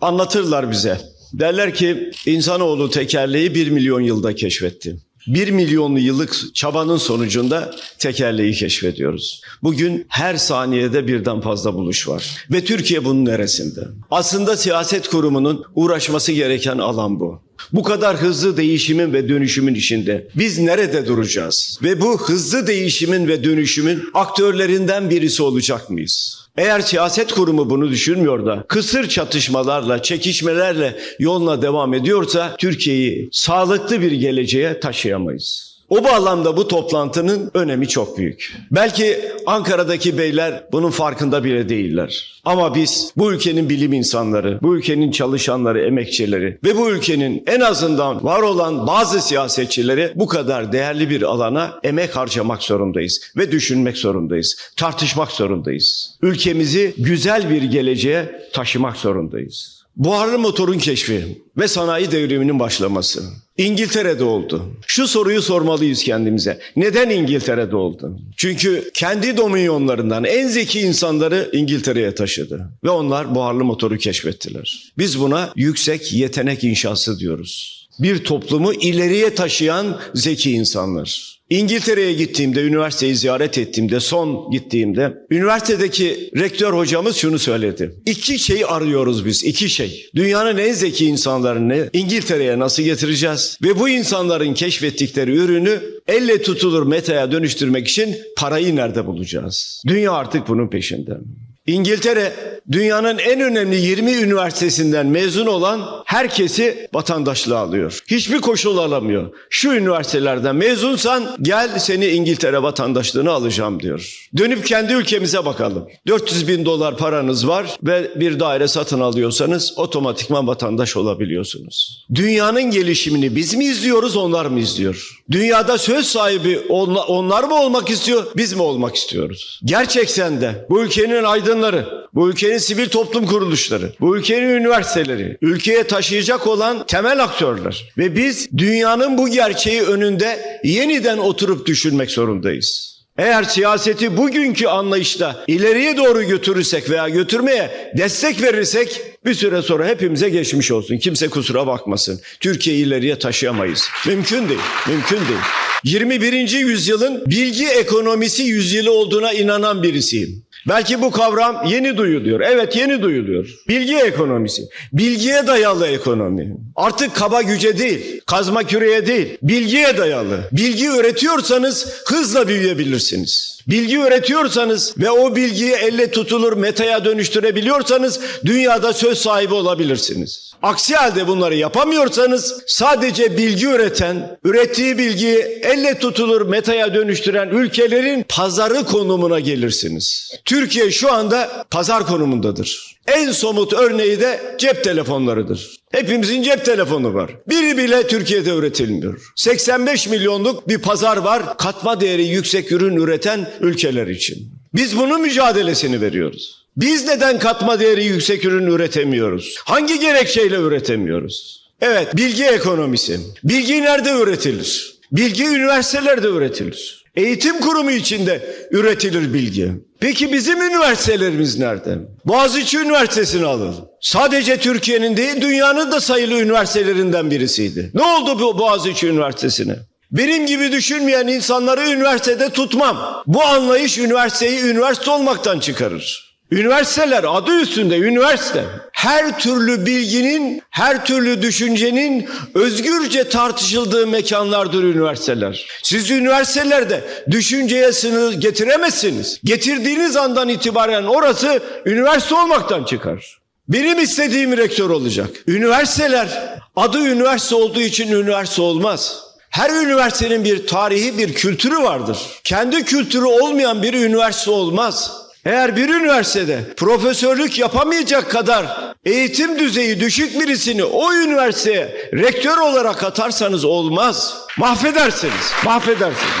Anlatırlar bize. Derler ki insanoğlu tekerleği bir milyon yılda keşfetti. Bir milyonlu yıllık çabanın sonucunda tekerleği keşfediyoruz. Bugün her saniyede birden fazla buluş var. Ve Türkiye bunun neresinde? Aslında siyaset kurumunun uğraşması gereken alan bu. Bu kadar hızlı değişimin ve dönüşümün içinde biz nerede duracağız? Ve bu hızlı değişimin ve dönüşümün aktörlerinden birisi olacak mıyız? Eğer siyaset kurumu bunu düşünmüyor da kısır çatışmalarla, çekişmelerle yoluna devam ediyorsa Türkiye'yi sağlıklı bir geleceğe taşıyamayız. O bağlamda bu toplantının önemi çok büyük. Belki Ankara'daki beyler bunun farkında bile değiller. Ama biz bu ülkenin bilim insanları, bu ülkenin çalışanları, emekçileri ve bu ülkenin en azından var olan bazı siyasetçileri bu kadar değerli bir alana emek harcamak zorundayız ve düşünmek zorundayız. Tartışmak zorundayız. Ülkemizi güzel bir geleceğe taşımak zorundayız. Buharlı motorun keşfi ve sanayi devriminin başlaması. İngiltere'de oldu. Şu soruyu sormalıyız kendimize. Neden İngiltere'de oldu? Çünkü kendi dominyonlarından en zeki insanları İngiltere'ye taşıdı. Ve onlar buharlı motoru keşfettiler. Biz buna yüksek yetenek inşası diyoruz. Bir toplumu ileriye taşıyan zeki insanlar. İngiltere'ye gittiğimde, üniversiteyi ziyaret ettiğimde, son gittiğimde üniversitedeki rektör hocamız şunu söyledi. İki şey arıyoruz biz, iki şey. Dünyanın en zeki insanlarını İngiltere'ye nasıl getireceğiz? Ve bu insanların keşfettikleri ürünü elle tutulur metaya dönüştürmek için parayı nerede bulacağız? Dünya artık bunun peşinde. İngiltere dünyanın en önemli 20 üniversitesinden mezun olan herkesi vatandaşlığa alıyor. Hiçbir koşul alamıyor. Şu üniversitelerden mezunsan gel seni İngiltere vatandaşlığını alacağım diyor. Dönüp kendi ülkemize bakalım. 400 bin dolar paranız var ve bir daire satın alıyorsanız otomatikman vatandaş olabiliyorsunuz. Dünyanın gelişimini biz mi izliyoruz onlar mı izliyor? Dünyada söz sahibi onlar mı olmak istiyor biz mi olmak istiyoruz? Gerçekten de bu ülkenin aydınları, bu ülkenin sivil toplum kuruluşları, bu ülkenin üniversiteleri, ülkeye taşıyacak olan temel aktörler. Ve biz dünyanın bu gerçeği önünde yeniden oturup düşünmek zorundayız. Eğer siyaseti bugünkü anlayışta ileriye doğru götürürsek veya götürmeye destek verirsek bir süre sonra hepimize geçmiş olsun. Kimse kusura bakmasın. Türkiye'yi ileriye taşıyamayız. Mümkün değil. Mümkün değil. 21. yüzyılın bilgi ekonomisi yüzyılı olduğuna inanan birisiyim. Belki bu kavram yeni duyuluyor. Evet yeni duyuluyor. Bilgi ekonomisi. Bilgiye dayalı ekonomi. Artık kaba güce değil, kazma küreye değil, bilgiye dayalı. Bilgi üretiyorsanız hızla büyüyebilirsiniz. Bilgi üretiyorsanız ve o bilgiyi elle tutulur metaya dönüştürebiliyorsanız dünyada söz sahibi olabilirsiniz. Aksi halde bunları yapamıyorsanız sadece bilgi üreten, ürettiği bilgiyi elle tutulur metaya dönüştüren ülkelerin pazarı konumuna gelirsiniz. Türkiye şu anda pazar konumundadır. En somut örneği de cep telefonlarıdır. Hepimizin cep telefonu var. Biri bile Türkiye'de üretilmiyor. 85 milyonluk bir pazar var katma değeri yüksek ürün üreten ülkeler için. Biz bunun mücadelesini veriyoruz. Biz neden katma değeri yüksek ürün üretemiyoruz? Hangi gerekçeyle üretemiyoruz? Evet, bilgi ekonomisi. Bilgi nerede üretilir? Bilgi üniversitelerde üretilir. Eğitim kurumu içinde üretilir bilgi. Peki bizim üniversitelerimiz nerede? Boğaziçi Üniversitesi'ni alın. Sadece Türkiye'nin değil dünyanın da sayılı üniversitelerinden birisiydi. Ne oldu bu Boğaziçi Üniversitesi'ne? Benim gibi düşünmeyen insanları üniversitede tutmam. Bu anlayış üniversiteyi üniversite olmaktan çıkarır. Üniversiteler adı üstünde üniversite. Her türlü bilginin, her türlü düşüncenin özgürce tartışıldığı mekanlardır üniversiteler. Siz üniversitelerde düşünceye sınır getiremezsiniz. Getirdiğiniz andan itibaren orası üniversite olmaktan çıkar. Benim istediğim rektör olacak. Üniversiteler adı üniversite olduğu için üniversite olmaz. Her üniversitenin bir tarihi, bir kültürü vardır. Kendi kültürü olmayan bir üniversite olmaz. Eğer bir üniversitede profesörlük yapamayacak kadar eğitim düzeyi düşük birisini o üniversiteye rektör olarak atarsanız olmaz. Mahvedersiniz, mahvedersiniz.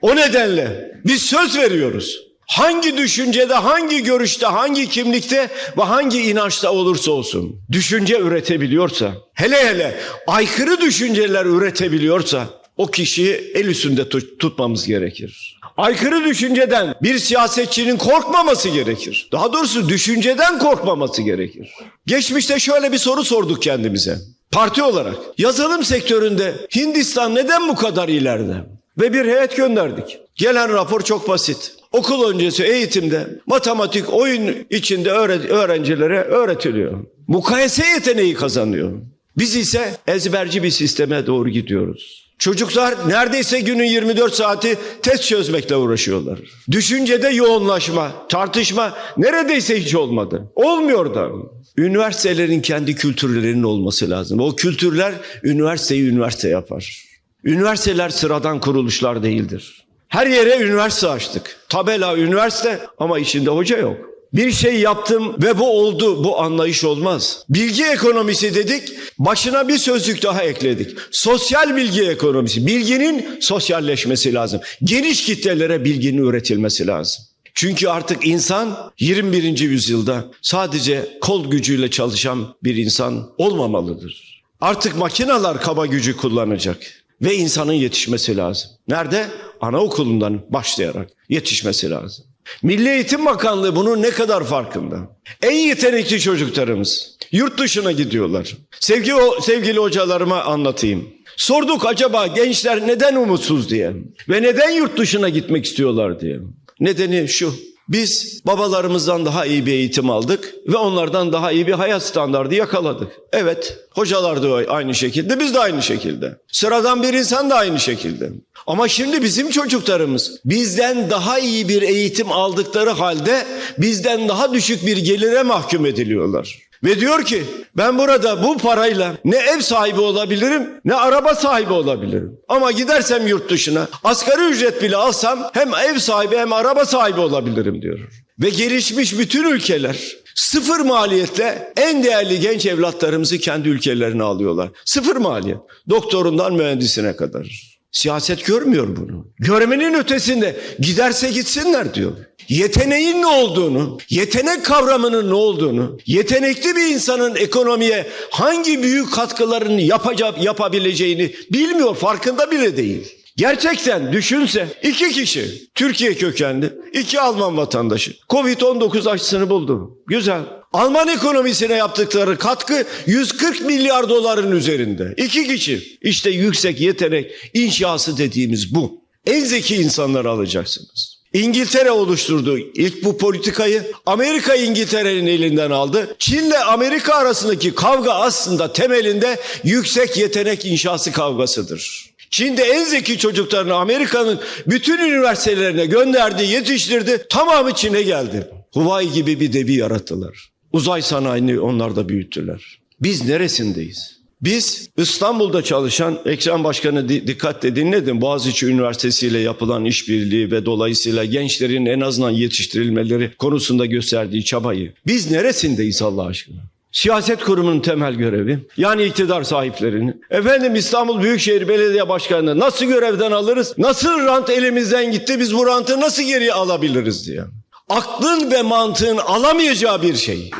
O nedenle biz söz veriyoruz. Hangi düşüncede, hangi görüşte, hangi kimlikte ve hangi inançta olursa olsun düşünce üretebiliyorsa, hele hele aykırı düşünceler üretebiliyorsa o kişiyi el üstünde tut- tutmamız gerekir. Aykırı düşünceden bir siyasetçinin korkmaması gerekir. Daha doğrusu düşünceden korkmaması gerekir. Geçmişte şöyle bir soru sorduk kendimize. Parti olarak yazılım sektöründe Hindistan neden bu kadar ileride? Ve bir heyet gönderdik. Gelen rapor çok basit. Okul öncesi eğitimde matematik oyun içinde öğre- öğrencilere öğretiliyor. Mukayese yeteneği kazanıyor. Biz ise ezberci bir sisteme doğru gidiyoruz. Çocuklar neredeyse günün 24 saati test çözmekle uğraşıyorlar. Düşüncede yoğunlaşma, tartışma neredeyse hiç olmadı. Olmuyor da. Üniversitelerin kendi kültürlerinin olması lazım. O kültürler üniversiteyi üniversite yapar. Üniversiteler sıradan kuruluşlar değildir. Her yere üniversite açtık. Tabela üniversite ama içinde hoca yok. Bir şey yaptım ve bu oldu. Bu anlayış olmaz. Bilgi ekonomisi dedik. Başına bir sözcük daha ekledik. Sosyal bilgi ekonomisi. Bilginin sosyalleşmesi lazım. Geniş kitlelere bilginin üretilmesi lazım. Çünkü artık insan 21. yüzyılda sadece kol gücüyle çalışan bir insan olmamalıdır. Artık makineler kaba gücü kullanacak ve insanın yetişmesi lazım. Nerede? Anaokulundan başlayarak yetişmesi lazım. Milli Eğitim Bakanlığı bunun ne kadar farkında? En yetenekli çocuklarımız yurt dışına gidiyorlar. Sevgili, sevgili hocalarıma anlatayım. Sorduk acaba gençler neden umutsuz diye ve neden yurt dışına gitmek istiyorlar diye. Nedeni şu. Biz babalarımızdan daha iyi bir eğitim aldık ve onlardan daha iyi bir hayat standardı yakaladık. Evet, hocalar da aynı şekilde, biz de aynı şekilde. Sıradan bir insan da aynı şekilde. Ama şimdi bizim çocuklarımız bizden daha iyi bir eğitim aldıkları halde bizden daha düşük bir gelire mahkum ediliyorlar. Ve diyor ki ben burada bu parayla ne ev sahibi olabilirim ne araba sahibi olabilirim. Ama gidersem yurt dışına asgari ücret bile alsam hem ev sahibi hem araba sahibi olabilirim diyor. Ve gelişmiş bütün ülkeler sıfır maliyetle en değerli genç evlatlarımızı kendi ülkelerine alıyorlar. Sıfır maliyet. Doktorundan mühendisine kadar. Siyaset görmüyor bunu. Görmenin ötesinde giderse gitsinler diyor. Yeteneğin ne olduğunu, yetenek kavramının ne olduğunu, yetenekli bir insanın ekonomiye hangi büyük katkılarını yapacak, yapabileceğini bilmiyor, farkında bile değil. Gerçekten düşünse iki kişi Türkiye kökenli, iki Alman vatandaşı Covid-19 aşısını buldu. Güzel. Alman ekonomisine yaptıkları katkı 140 milyar doların üzerinde. İki kişi. İşte yüksek yetenek inşası dediğimiz bu. En zeki insanları alacaksınız. İngiltere oluşturdu ilk bu politikayı. Amerika İngiltere'nin elinden aldı. Çin'le Amerika arasındaki kavga aslında temelinde yüksek yetenek inşası kavgasıdır. Çin'de en zeki çocuklarını Amerika'nın bütün üniversitelerine gönderdi, yetiştirdi. Tamamı Çin'e geldi. Huawei gibi bir devi yarattılar. Uzay sanayini onlar da büyüttüler. Biz neresindeyiz? Biz İstanbul'da çalışan Ekrem Başkanı dikkatle dinledim. Boğaziçi Üniversitesi ile yapılan işbirliği ve dolayısıyla gençlerin en azından yetiştirilmeleri konusunda gösterdiği çabayı. Biz neresindeyiz Allah aşkına? Siyaset kurumunun temel görevi yani iktidar sahiplerinin efendim İstanbul Büyükşehir Belediye Başkanı'nı nasıl görevden alırız? Nasıl rant elimizden gitti biz bu rantı nasıl geri alabiliriz diye. Aklın ve mantığın alamayacağı bir şey.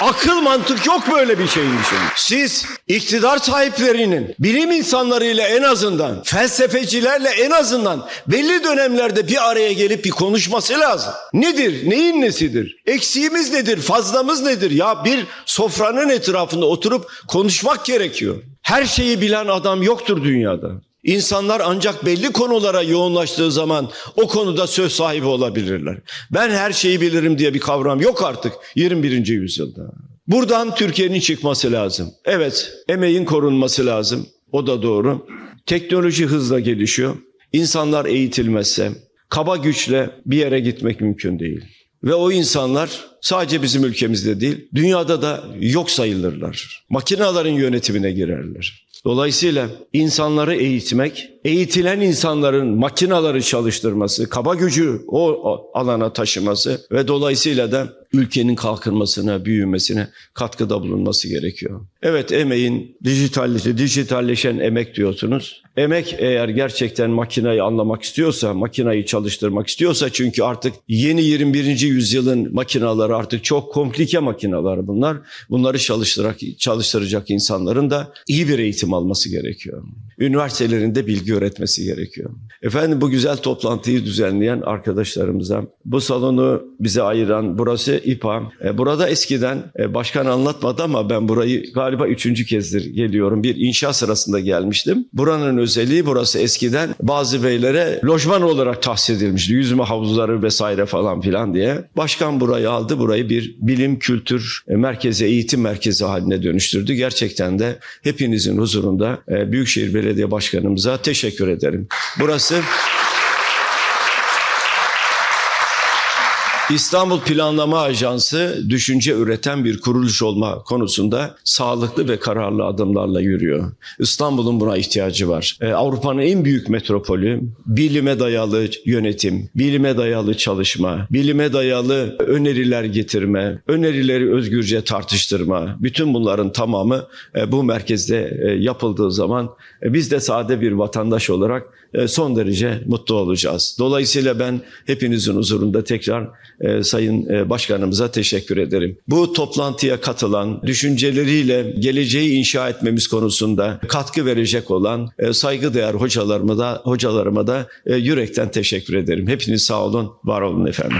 Akıl mantık yok böyle bir şeyin içinde. Siz iktidar sahiplerinin bilim insanlarıyla en azından felsefecilerle en azından belli dönemlerde bir araya gelip bir konuşması lazım. Nedir? Neyin nesidir? Eksiğimiz nedir? Fazlamız nedir? Ya bir sofranın etrafında oturup konuşmak gerekiyor. Her şeyi bilen adam yoktur dünyada. İnsanlar ancak belli konulara yoğunlaştığı zaman o konuda söz sahibi olabilirler. Ben her şeyi bilirim diye bir kavram yok artık 21. yüzyılda. Buradan Türkiye'nin çıkması lazım. Evet, emeğin korunması lazım. O da doğru. Teknoloji hızla gelişiyor. İnsanlar eğitilmezse, kaba güçle bir yere gitmek mümkün değil. Ve o insanlar sadece bizim ülkemizde değil, dünyada da yok sayılırlar. Makinelerin yönetimine girerler. Dolayısıyla insanları eğitmek, eğitilen insanların makinaları çalıştırması, kaba gücü o alana taşıması ve dolayısıyla da ülkenin kalkınmasına, büyümesine katkıda bulunması gerekiyor. Evet emeğin dijitalleşen, dijitalleşen emek diyorsunuz. Emek eğer gerçekten makinayı anlamak istiyorsa, makinayı çalıştırmak istiyorsa çünkü artık yeni 21. yüzyılın makinaları artık çok komplike makinalar bunlar. Bunları çalıştırarak çalıştıracak insanların da iyi bir eğitim alması gerekiyor. Üniversitelerinde bilgi öğretmesi gerekiyor. Efendim bu güzel toplantıyı düzenleyen arkadaşlarımıza, bu salonu bize ayıran burası İPA. E, Burada eskiden e, başkan anlatmadı ama ben burayı galiba üçüncü kezdir geliyorum. Bir inşa sırasında gelmiştim. Buranın özelliği burası eskiden bazı beylere lojman olarak tahsis edilmişti. Yüzme havuzları vesaire falan filan diye. Başkan burayı aldı. Burayı bir bilim kültür e, merkezi, eğitim merkezi haline dönüştürdü. Gerçekten de hepinizin huzurunda e, Büyükşehir Belediye Başkanımıza teşekkür ederim. Burası İstanbul Planlama Ajansı düşünce üreten bir kuruluş olma konusunda sağlıklı ve kararlı adımlarla yürüyor. İstanbul'un buna ihtiyacı var. Ee, Avrupa'nın en büyük metropolü, bilime dayalı yönetim, bilime dayalı çalışma, bilime dayalı öneriler getirme, önerileri özgürce tartıştırma, bütün bunların tamamı e, bu merkezde e, yapıldığı zaman e, biz de sade bir vatandaş olarak e, son derece mutlu olacağız. Dolayısıyla ben hepinizin huzurunda tekrar e, Sayın e, Başkanımıza teşekkür ederim. Bu toplantıya katılan, düşünceleriyle geleceği inşa etmemiz konusunda katkı verecek olan e, saygıdeğer hocalarıma da hocalarıma da e, yürekten teşekkür ederim. Hepiniz sağ olun, var olun efendim.